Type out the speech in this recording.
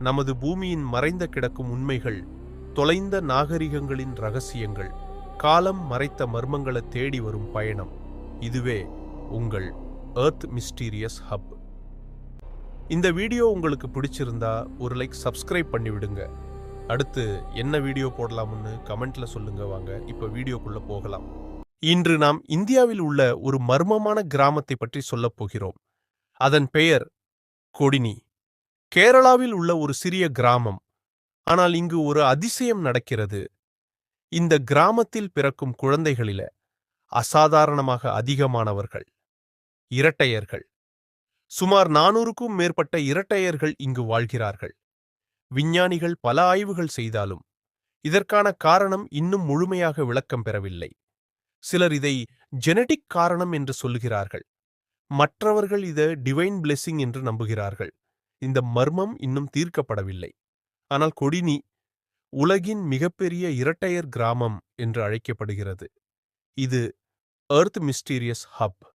நமது பூமியின் மறைந்த கிடக்கும் உண்மைகள் தொலைந்த நாகரிகங்களின் ரகசியங்கள் காலம் மறைத்த மர்மங்களை தேடி வரும் பயணம். இதுவே உங்கள் எர்த் மிஸ்டீரியஸ் ஹப் இந்த வீடியோ உங்களுக்கு பிடிச்சிருந்தா ஒரு லைக் சப்ஸ்கிரைப் பண்ணிவிடுங்க. அடுத்து என்ன வீடியோ போடலாம்னு கமெண்ட்ல சொல்லுங்க வாங்க. இப்ப வீடியோக்குள்ள போகலாம். இன்று நாம் இந்தியாவில் உள்ள ஒரு மர்மமான கிராமத்தை பற்றி சொல்லப் போகிறோம். அதன் பெயர் கொடினி. கேரளாவில் உள்ள ஒரு சிறிய கிராமம். ஆனால் இங்கு ஒரு அதிசயம் நடக்கிறது. இந்த கிராமத்தில் பிறக்கும் குழந்தைகளில அசாதாரணமாக அதிகமானவர்கள் இரட்டையர்கள். சுமார் நானூறுக்கும் மேற்பட்ட இரட்டையர்கள் இங்கு வாழ்கிறார்கள். விஞ்ஞானிகள் பல ஆய்வுகள் செய்தாலும் இதற்கான காரணம் இன்னும் முழுமையாக விளக்கம் பெறவில்லை. சிலர் இதை ஜெனடிக் காரணம் என்று சொல்லுகிறார்கள் மற்றவர்கள் இதை டிவைன் பிளெஸிங் என்று நம்புகிறார்கள். இந்த மர்மம் இன்னும் தீர்க்கப்படவில்லை. ஆனால் கொடினி உலகின் மிகப்பெரிய இரட்டையர் கிராமம் என்று அழைக்கப்படுகிறது. இது எர்த் மிஸ்டீரியஸ் ஹப்